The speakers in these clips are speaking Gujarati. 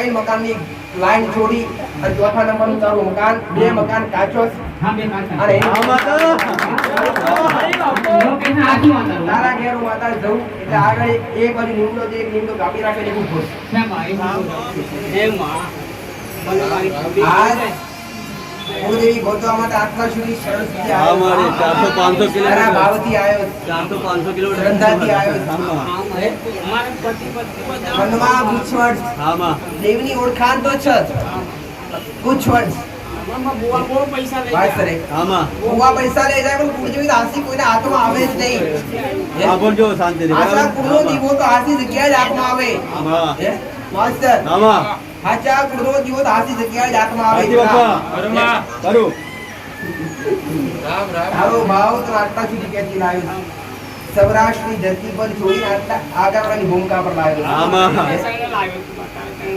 ત્રણ મકાનની લાઈન છોડી અને ચોથા નંબરનું તારું મકાન બે મકાન કાચો અને તારા ઘેર હું માતા. જવું એટલે આગળ એક બાજુ લીમડો છે. એક લીમડો કાપી રાખે ને ઊભો ચારસો પાંચસો કિલોમીટર. દેવની ઓળખાણ તો છે જ. ગુંચવણ હાસી જગ્યાએ જ આવે. હાચા કુળનો દીવો તો હાસી જગ્યાએ હાથમાં આવે બાપા. કરું. તારો ભાવ તો આટલા સુધી કે લાવ્યો છે? સૌરાષ્ટ્રની ધરતી પર છોડીને આટલા આગળની ભૂમિકા પર લાવ્યો. આમાં. પૈસા લાવ્યો છું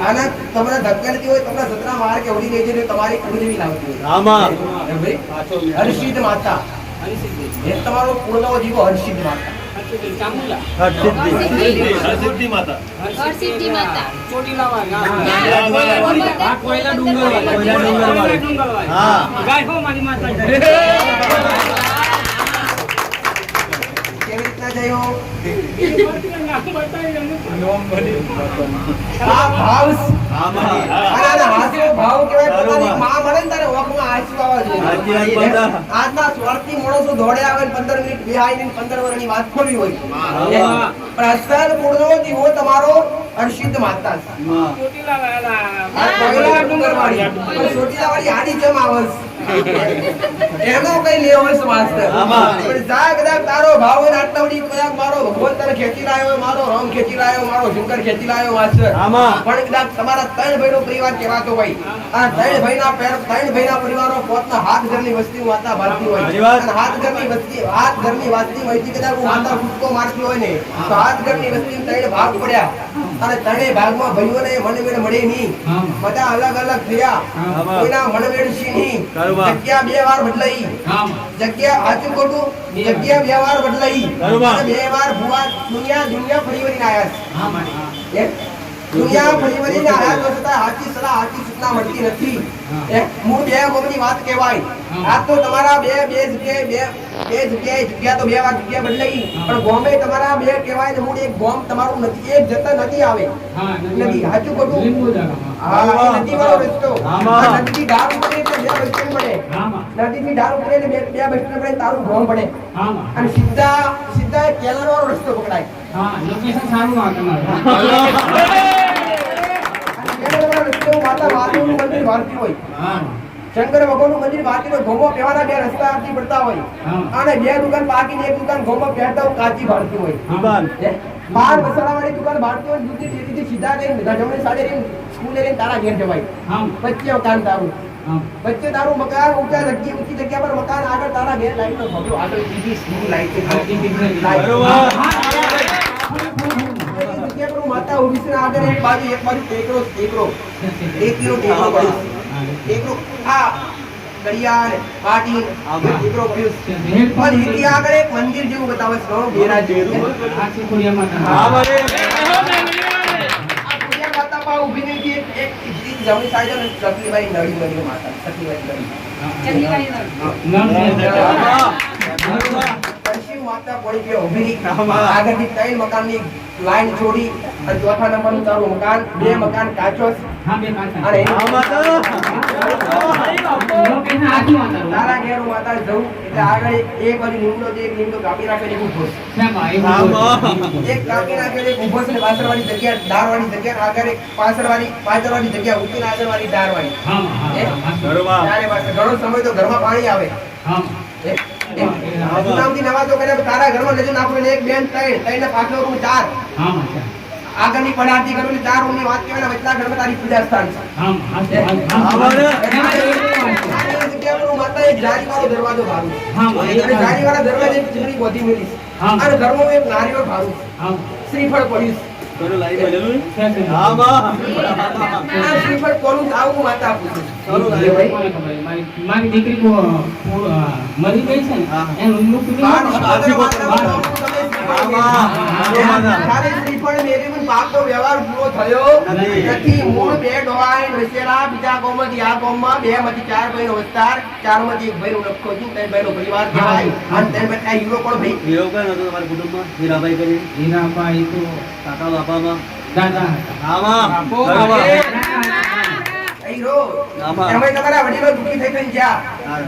આના તમને ધક્કા નથી હોય તમને સતરા માર કે ઓડી લેજે ને તમારી કુળદેવી લાવતી હોય આમાં. હર્ષિત માતા અને એ તમારો કુળનો જીવો હર્ષિત માતા હરસિદ્ધિ, માતા હરસિદ્ધિ માતા. ચોટીલાવા હા. કોયલા ડુંગરવાળી. કોયલા ડુંગરવાળી. હા. ગાય હો મારી માતા રીતના જયો. આ ભાવ આમાં. અને ભાવ કહેવાય. પોતાની માં મળે ને તારે ઓખમાં આંસુ આવવા જોઈએ. આજના સ્વાર્થી માણસો દોડે આવે 15 મિનિટ બેહાઈને ને 15 વર્ષની વાત હોય. પણ અસલ મૂળનો દીવો તમારો માતા. પણ ચોટીલાવાળી આડી જેમ એનો કઈ લેવો છે માસ્તર? આમાં. પણ જા કદાચ તારો ભાવ હોય ને આટલા બધી કદાચ મારો ભગવાન તને ખેંચી લાયો હોય, મારો રામ ખેંચી લાયો મારો શંકર ખેંચી લાયો માસ્તર આમાં. પણ કદાચ તમારા ત્રણ ભાઈનો પરિવાર કહેવાતો હોય આ ત્રણ ભાઈના પેર ત્રણ ભાઈના પરિવારો પોતના હાથ ઘરની વસ્તી માતા ભરતી હોય વાત. અને હાથ ઘરની વસ્તી હાથ ઘરની વસ્તી વહીથી કદાચ માતા ફૂટકો મારતી હોય ને તો હાથ ઘરની વસ્તી ત્રણ ભાગ પડ્યા અને ત્રણેય ભાગમાં ભાઈઓને મનમેળ મળે નહીં. બધા અલગ અલગ થયા. કોઈના મનમેળ છે નહીં. જગ્યા બે વાર બદલાઈ. જગ્યા સાચું ખોટું જગ્યા બે વાર બદલાઈ. બે વાર ભુવા દુનિયા દુનિયા ફરી વળીને આયા છે. દુનિયા પરિવારની વળીને આયા તો છતાં હાચી સલાહ હાચી સૂચના મળતી નથી. એ મૂળ બે ગોમની વાત કહેવાય. આ તો તમારા બે બે જગ્યાએ બે બે જગ્યાએ જગ્યા તો બે વાર જગ્યા બદલાઈ. પણ ગોમે તમારા બે કહેવાય ને મૂળ એક ગોમ તમારું નથી એક જતા નથી આવે. નથી હાચું ખોટું? હા. નદી વાળો રસ્તો. નદીથી ધાર ઉપરે એટલે બે બસ સ્ટેન્ડ પડે આમાં. નદીથી ધાર ઉપરે એટલે બે બે બસ સ્ટેન્ડ પડે તારું ગોમ પડે. અને સીધા સીધા કેલર વાળો રસ્તો પકડાય. હા, લોકેશન સારું આ તમારું. રસ્તો માતા મહાદેવનું મંદિર ભારતી હોય. શંકર ભગવાનનું મંદિર ભારતી હોય ગોમો પહેવાના બે રસ્તા આરતી પડતા હોય. અને બે દુકાન બાકી એક દુકાન ગોમો પહેરતા કાચી ભારતી હોય. બાર મસાલા વાળી દુકાન ભારતી હોય દૂધની ડેરીથી સીધા લઈને જમણી સાડે લઈને સ્કૂલે લઈને તારા ઘેર જવાય. વચ્ચે મકાન તારું. વચ્ચે તારું મકાન ઊંચા જગ્યા ઊંચી જગ્યા પર મકાન આગળ તારા ઘેર લાઈટ નો ભવ્યો આગળ બીજી સ્કૂલ લાઈટ. બરોબર. માતા ઊભી છે આગળ એક બાજુ એક બાજુ ટેકરો ટેકરો. એક કિલો ટેકરો પડ્યો ટેકરો આ ઘડિયાળ પાટી ટેકરો પડ્યો. પણ એની આગળ એક મંદિર જેવું બતાવે છે ઘણું ઘેરા જેવું આ છે ખોડિયામાં હા, પા ઊભી નહીં હતી. એક એક જમણી સાઈડ અને ચકલીબાઈ નળી બની માતા ચકલીબાઈ નળી. આમાં. પરશિવ માતા પડી ગયો. આમાં. આગળથી ત્રણ મકાનની લાઈન છોડી અને ચોથા નંબરનું તારું મકાન બે મકાન કાચો. અને. તારા ઘેર હું માતા એટલે આગળ એક બાજુ લીમડો છે એક કાપી કાપી છે જગ્યા ધારવાળી જગ્યા આગળ એક જગ્યા ઘણો સમય તો ઘરમાં પાણી આવે. એ નવાજો કરે તારા ઘરમાં નજર નાખો એક બેન ત્રણ ત્રણ પાછળ રૂમ ચાર. આગળની પડાતી કરું ચાર રૂમની વાત કહેવાય એટલા ઘરમાં તારી પૂજા સ્થાન છે. શ્રીફળ પડ્યું છે. લાઈ બનેલું? છે, છે. આમાં. આ શ્રીફળ કોનું છે? આવું હું માતા આપું લાગ્યું. ભાઈ. મારી મારી દીકરી મરી ગઈ છે ને હા. એનું મુખ તમારા વડીલો દુઃખી થઈ ગયા.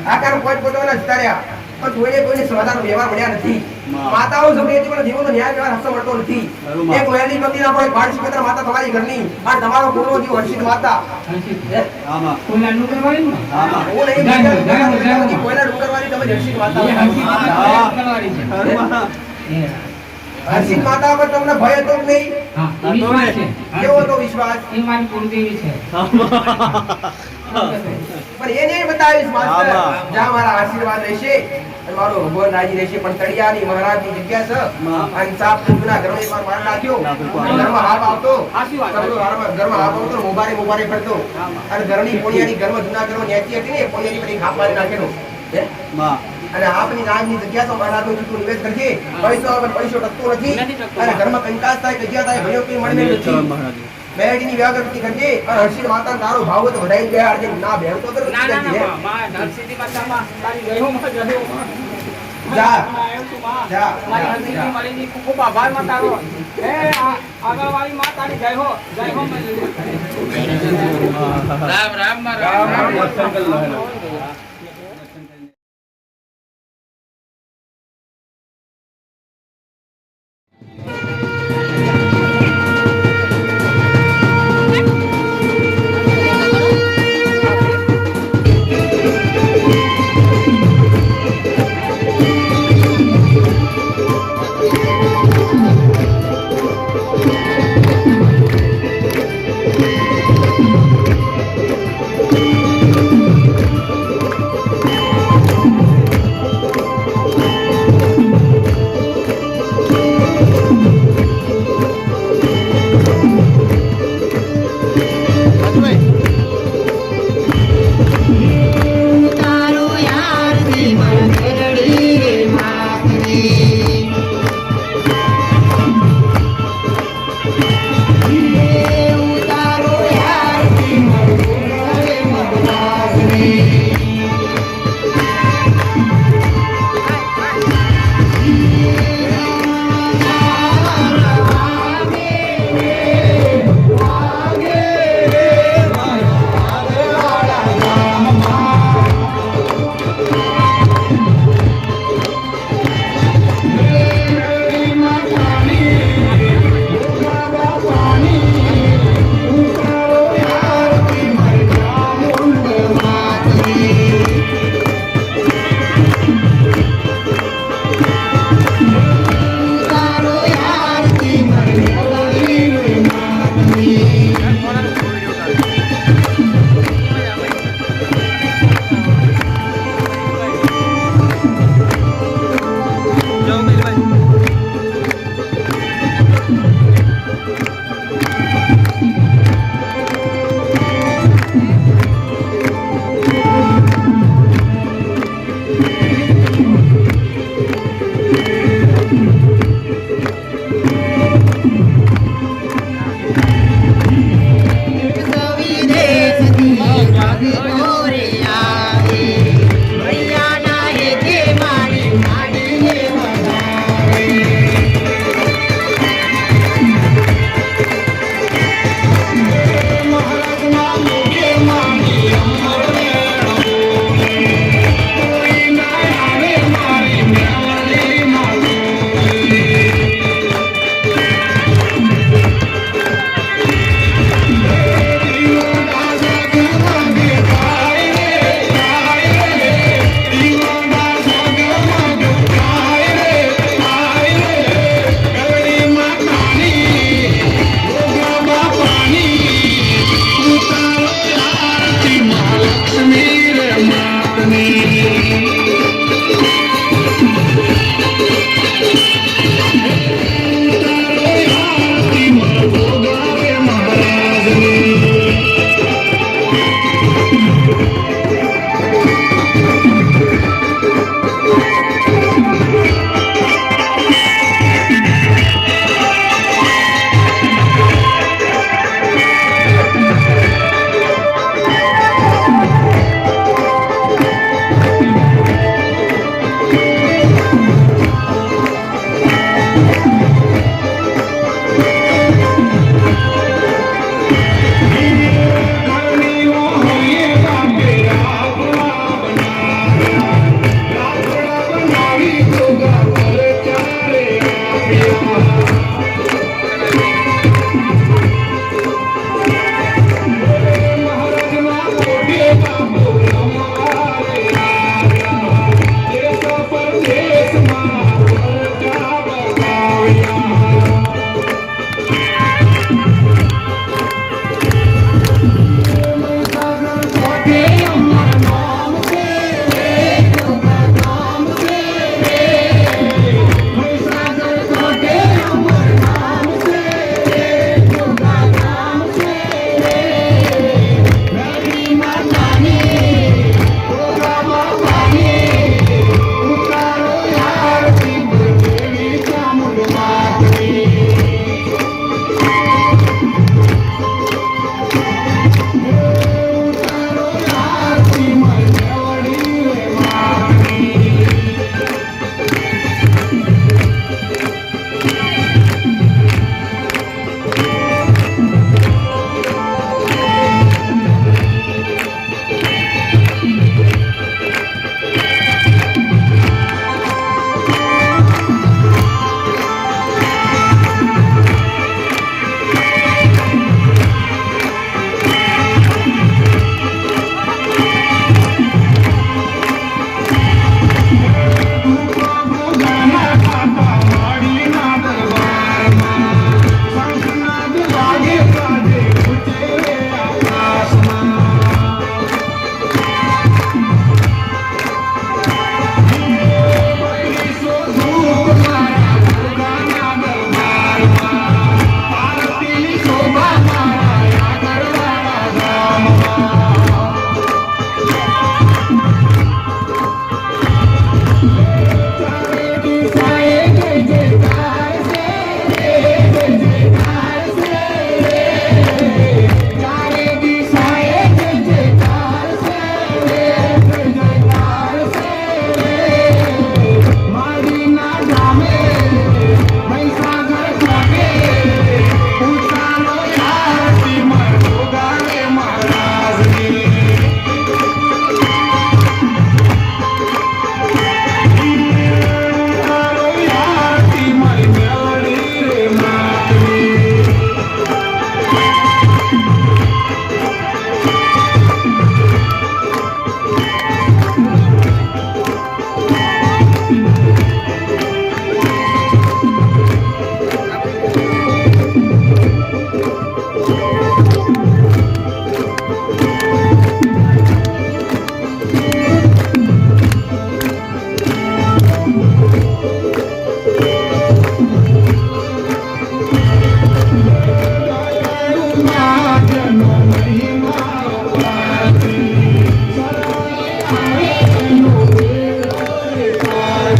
આ કારણ કોઈ પોતાના રહ્યા પણ કોઈને કોઈને સમાધાન વ્યવહાર મળ્યા નથી. માતાઓ સમય હતી પણ જીવનનો ન્યાય વ્યવહાર હસ્તો મળતો નથી. એક વહેલી કંપનીના કોઈ બાળ સિકંદર માતા તમારી ઘરની. આ તમારો પૂર્વ જીવ હર્ષિત માતા? હર્ષિત. આમાં કોઈના ને? આમાં નહીં તમે માતા છે. હર્ષિત પર તમને ભય હતો કે નહીં. કેવો હતો વિશ્વાસ? એ મારી છે. પણ એને બતાવીશ માસ્ટર જ્યાં મારા આશીર્વાદ રહેશે અને મારો ભગવાન રાજી રહેશે. પણ તળિયાની મહારાજની જગ્યા છે. માં. અને સાપ કુંભના ઘરમાં એકવાર માર નાખ્યો. ના, ઘરમાં હાપ આવતો. ઘરનો ઘરમાં હાપ આવતો મોબારે મોબારે ફરતો. અને ઘરની પોણિયાની ઘરમાં જૂના ઘરમાં નેતી હતી ને પોણિયાની પર એક હાપ મારી નાખેલો. હે? અને આપની રાજની જગ્યા તો મહારાજનું જૂઠું નિવેશ કરીએ પૈસો પૈસો ટકતો નથી. અને ઘર અને ઘરમાં કંકાસ થાય જગ્યા થાય ભયો કઈ મળે નથી મેરડીની વ્યાગરતી કરજે અને હર્ષિત માતા તારો ભાવ તો વધાઈ ગયા આજે ના બેન તો કર ના ના માં, માં માતામાં તારી ગયો માં ગયો જા. જા. મારી ખૂબ આભારમાં તારો. એ આગળવાળી માં તારી જય હો જય હો રામ રામ રામ. રામ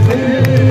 Amen.